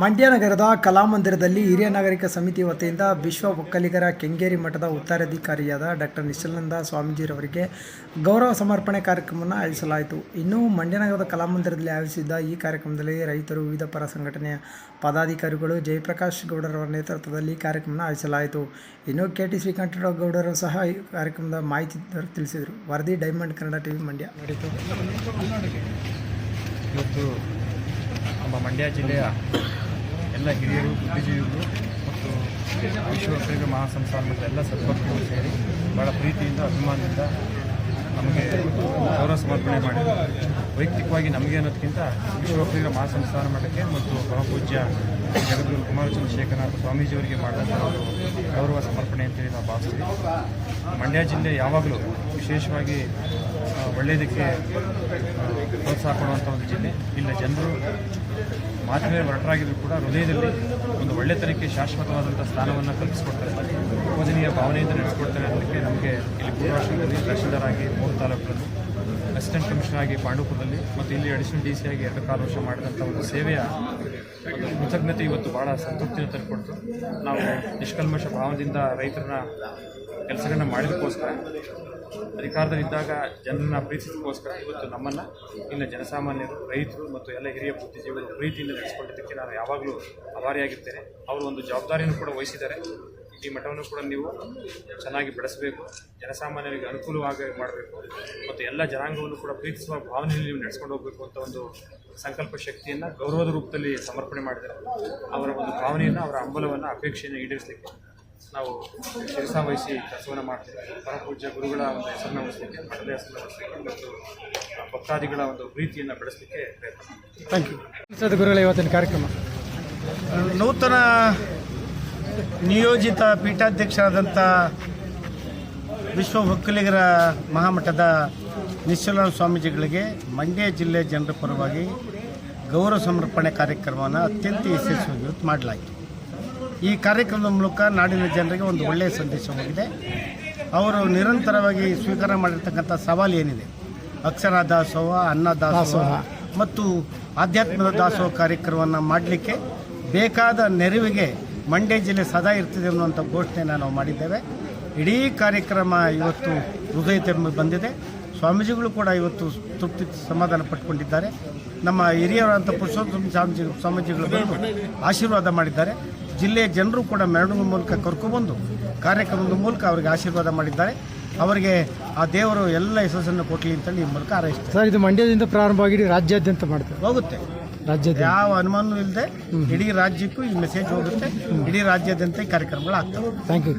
ಮಂಡ್ಯ ನಗರದ ಕಲಾಮಂದಿರದಲ್ಲಿ ಹಿರಿಯ ನಾಗರಿಕ ಸಮಿತಿ ವತಿಯಿಂದ ವಿಶ್ವ ಒಕ್ಕಲಿಗರ ಕೆಂಗೇರಿ ಮಠದ ಉತ್ತರಾಧಿಕಾರಿಯಾದ ಡಾಕ್ಟರ್ ನಿಶ್ಚಲಾನಂದ ಸ್ವಾಮೀಜಿರವರಿಗೆ ಗೌರವ ಸಮರ್ಪಣೆ ಕಾರ್ಯಕ್ರಮವನ್ನು ಆಯೋಜಿಸಲಾಯಿತು. ಇನ್ನು ಮಂಡ್ಯ ನಗರದ ಕಲಾಮಂದಿರದಲ್ಲಿ ಆಯೋಜಿಸಿದ್ದ ಈ ಕಾರ್ಯಕ್ರಮದಲ್ಲಿ ರೈತರು, ವಿವಿಧ ಪರ ಸಂಘಟನೆಯ ಪದಾಧಿಕಾರಿಗಳು ಜಯಪ್ರಕಾಶ್ ಗೌಡರವರ ನೇತೃತ್ವದಲ್ಲಿ ಕಾರ್ಯಕ್ರಮವನ್ನು ಆಯೋಜಿಸಲಾಯಿತು. ಇನ್ನು ಕೆ ಟಿ ಶ್ರೀಕಂಠರಾವ್ ಗೌಡರು ಸಹ ಈ ಕಾರ್ಯಕ್ರಮದ ಮಾಹಿತಿ ತಿಳಿಸಿದರು. ವರದಿ ಡೈಮಂಡ್ ಕನ್ನಡ ಟಿವಿ ಮಂಡ್ಯ. ಇವತ್ತು ಮಂಡ್ಯ ಜಿಲ್ಲೆಯ ಎಲ್ಲ ಹಿರಿಯರು, ಬುದ್ಧಿಜೀವಿಗಳು ಮತ್ತು ವಿಶ್ವ ಮಹಾಸಂಸ್ಥಾನದ ಎಲ್ಲ ಸದ್ಭಕ್ತರು ಸೇರಿ ಭಾಳ ಪ್ರೀತಿಯಿಂದ, ಅಭಿಮಾನದಿಂದ ನಮಗೆ ಗೌರವ ಸಮರ್ಪಣೆ ಮಾಡಿದರು. ವೈಯಕ್ತಿಕವಾಗಿ ನಮಗೆ ಅನ್ನೋದಕ್ಕಿಂತ ವಿಶ್ವಪ್ರಿಯ ಮಹಾಸಂಸ್ಥಾನ ಮಠಕ್ಕೆ ಮತ್ತು ಪರಮಪೂಜ್ಯ ಜಗದ್ಗುರು ಕುಮಾರಚಂದ್ರ ಶೇಖರನಾಥ ಸ್ವಾಮೀಜಿಯವರಿಗೆ ಮಾಡಿದಂಥ ಒಂದು ಗೌರವ ಸಮರ್ಪಣೆ ಅಂತೇಳಿ ನಾವು ಭಾವಿಸ್ತೀವಿ. ಮಂಡ್ಯ ಜಿಲ್ಲೆ ಯಾವಾಗಲೂ ವಿಶೇಷವಾಗಿ ಒಳ್ಳೆಯದಕ್ಕೆ ಪ್ರೋತ್ಸಾಹ ಕೊಡುವಂಥ ಒಂದು ಜಿಲ್ಲೆ. ಇಲ್ಲಿನ ಜನರು ಮಾತಿನ ಹೊರಟರಾಗಿದ್ರು ಕೂಡ ಹೃದಯದಲ್ಲಿ ಒಂದು ಒಳ್ಳೆತನಕ್ಕೆ ಶಾಶ್ವತವಾದಂಥ ಸ್ಥಾನವನ್ನು ಕಲ್ಪಿಸ್ಕೊಡ್ತಾರೆ. ಪೂಜನೀಯ ಭಾವನೆಯಿಂದ ನಡೆಸ್ಕೊಡ್ತಾರೆ ಅನ್ನೋದಕ್ಕೆ ನಮಗೆ ಇಲ್ಲಿ ಪೂರ್ವಾಶ್ರಮದಲ್ಲಿ ತಹಶೀಲ್ದಾರ್ ಆಗಿ ಮೂರು ತಾಲೂಕುಗಳಲ್ಲಿ, ಅಸಿಸ್ಟೆಂಟ್ ಕಮಿಷನರ್ ಆಗಿ ಪಾಂಡವಪುರದಲ್ಲಿ ಮತ್ತು ಇಲ್ಲಿ ಅಡಿಷನಲ್ ಡಿ ಸಿ ಆಗಿ ಎರಡು ಕಾಲು ವರ್ಷ ಮಾಡಿದಂಥ ಒಂದು ಸೇವೆಯ ಕೃತಜ್ಞತೆ ಇವತ್ತು ಭಾಳ ಸಂತೃಪ್ತಿಯನ್ನು ತಂದುಕೊಡ್ತು. ನಾವು ನಿಷ್ಕಲ್ಮಶ ಭಾವದಿಂದ ರೈತರನ್ನ ಕೆಲಸಗಳನ್ನ ಮಾಡಿದಕ್ಕೋಸ್ಕರ ಅಧಿಕಾರದಲ್ಲಿದ್ದಾಗ ಜನರನ್ನ ಪ್ರೀತಿಸೋದಕ್ಕೋಸ್ಕರ ಇವತ್ತು ನಮ್ಮನ್ನು, ಇಲ್ಲಿನ ಜನಸಾಮಾನ್ಯರು, ರೈತರು ಮತ್ತು ಎಲ್ಲ ಹಿರಿಯ ಬುದ್ಧಿಜೀವಿಗಳು ಪ್ರೀತಿಯಿಂದ ನಡೆಸಿಕೊಂಡಿದ್ದಕ್ಕೆ ನಾನು ಯಾವಾಗಲೂ ಆಭಾರಿಯಾಗಿರ್ತೇನೆ. ಅವರು ಒಂದು ಜವಾಬ್ದಾರಿಯನ್ನು ಕೂಡ ವಹಿಸಿದ್ದಾರೆ. ಈ ಮಠವನ್ನು ಕೂಡ ನೀವು ಚೆನ್ನಾಗಿ ಬೆಳೆಸಬೇಕು. ಜನಸಾಮಾನ್ಯರಿಗೆ ಅನುಕೂಲವಾಗಿ ಮಾಡಬೇಕು. ಮತ್ತು ಎಲ್ಲ ಜನಾಂಗವನ್ನು ಕೂಡ ಪ್ರೀತಿಸುವ ಭಾವನೆಯಲ್ಲಿ ನೀವು ನಡೆಸ್ಕೊಂಡು ಹೋಗಬೇಕು ಅಂತ ಒಂದು ಸಂಕಲ್ಪ ಶಕ್ತಿಯನ್ನು ಗೌರವದ ರೂಪದಲ್ಲಿ ಸಮರ್ಪಣೆ ಮಾಡಿದ್ದಾರೆ. ಅವರ ಒಂದು ಭಾವನೆಯನ್ನು, ಅವರ ಹಂಬಲವನ್ನು, ಅಪೇಕ್ಷೆಯನ್ನು ಈಡೇರಿಸಲಿಕ್ಕೆ ನಾವು ಕೆಲಸ ವಹಿಸಿ ಕೆಲಸವನ್ನು ಮಾಡ್ತೀವಿ ಪರಪೂಜ್ಯ ಗುರುಗಳ ಒಂದು ಹೆಸರನ್ನು ಉಳಿಸಲಿಕ್ಕೆ ಮಠದ ಹೆಸರನ್ನು ಉಳಿಸಲಿಕ್ಕೆ ಮತ್ತು ಭಕ್ತಾದಿಗಳ ಒಂದು ಪ್ರೀತಿಯನ್ನು ಬೆಳೆಸಲಿಕ್ಕೆ ಥ್ಯಾಂಕ್ ಯು ಗುರುಗಳ ಇವತ್ತಿನ ಕಾರ್ಯಕ್ರಮ. ನೂತನ ನಿಯೋಜಿತ ಪೀಠಾಧ್ಯಕ್ಷರಾದಂಥ ವಿಶ್ವ ಒಕ್ಕಲಿಗರ ಮಹಾಮಠದ ನಿಶ್ಚಲ ಸ್ವಾಮೀಜಿಗಳಿಗೆ ಮಂಡ್ಯ ಜಿಲ್ಲೆ ಜನರ ಪರವಾಗಿ ಗೌರವ ಸಮರ್ಪಣೆ ಕಾರ್ಯಕ್ರಮವನ್ನು ಅತ್ಯಂತ ಯಶಸ್ವಿಯಾಗಿ ಮಾಡಲಾಯಿತು. ಈ ಕಾರ್ಯಕ್ರಮದ ಮೂಲಕ ನಾಡಿನ ಜನರಿಗೆ ಒಂದು ಒಳ್ಳೆಯ ಸಂದೇಶವಾಗಿದೆ ಅವರು ನಿರಂತರವಾಗಿ ಸ್ವೀಕಾರ ಮಾಡಿರ್ತಕ್ಕಂಥ ಸವಾಲು ಏನಿದೆ? ಅಕ್ಷರ ದಾಸೋಹ ಅನ್ನ ದಾಸೋಹ ಮತ್ತು ಆಧ್ಯಾತ್ಮದ ದಾಸೋಹ ಕಾರ್ಯಕ್ರಮವನ್ನು ಮಾಡಲಿಕ್ಕೆ ಬೇಕಾದ ನೆರವಿಗೆ ಮಂಡ್ಯ ಜಿಲ್ಲೆ ಸದಾ ಇರ್ತದೆ ಅನ್ನುವಂಥ ಘೋಷಣೆಯನ್ನು ನಾವು ಮಾಡಿದ್ದೇವೆ. ಇಡೀ ಕಾರ್ಯಕ್ರಮ ಇವತ್ತು ಹೃದಯ ಬಂದಿದೆ. ಸ್ವಾಮೀಜಿಗಳು ಕೂಡ ಇವತ್ತು ತೃಪ್ತಿ ಸಮಾಧಾನ ಪಟ್ಕೊಂಡಿದ್ದಾರೆ. ನಮ್ಮ ಹಿರಿಯರಾದಂಥ ಪುರುಷೋತ್ತಮ ಸ್ವಾಮೀಜಿ ಸ್ವಾಮೀಜಿಗಳು ಬಂದು ಆಶೀರ್ವಾದ ಮಾಡಿದ್ದಾರೆ. ಜಿಲ್ಲೆಯ ಜನರು ಕೂಡ ಮೆರವಣಿಗೆ ಮೂಲಕ ಕರ್ಕೊಬಂದು ಕಾರ್ಯಕ್ರಮದ ಮೂಲಕ ಅವರಿಗೆ ಆಶೀರ್ವಾದ ಮಾಡಿದ್ದಾರೆ. ಅವರಿಗೆ ಆ ದೇವರು ಎಲ್ಲ ಯಶಸ್ಸನ್ನು ಕೊಟ್ಟಲಿ ಅಂತೇಳಿ ಈ ಮೂಲಕ ಹಾರೈಸ್ತಾರೆ. ಸರ್ ಇದು ಮಂಡ್ಯದಿಂದ ಪ್ರಾರಂಭ ಆಗಿ ರಾಜ್ಯಾದ್ಯಂತ ಮಾಡ್ತಾರೆ ಹೋಗುತ್ತೆ. ರಾಜ್ಯದ ಯಾವ ಅನುಮಾನವೂ ಇಲ್ಲದೆ ಇಡೀ ರಾಜ್ಯಕ್ಕೂ ಈ ಮೆಸೇಜ್ ಹೋಗುತ್ತೆ. ಇಡೀ ರಾಜ್ಯಾದ್ಯಂತ ಈ ಕಾರ್ಯಕ್ರಮಗಳು ಆಗ್ತವೆ. Thank you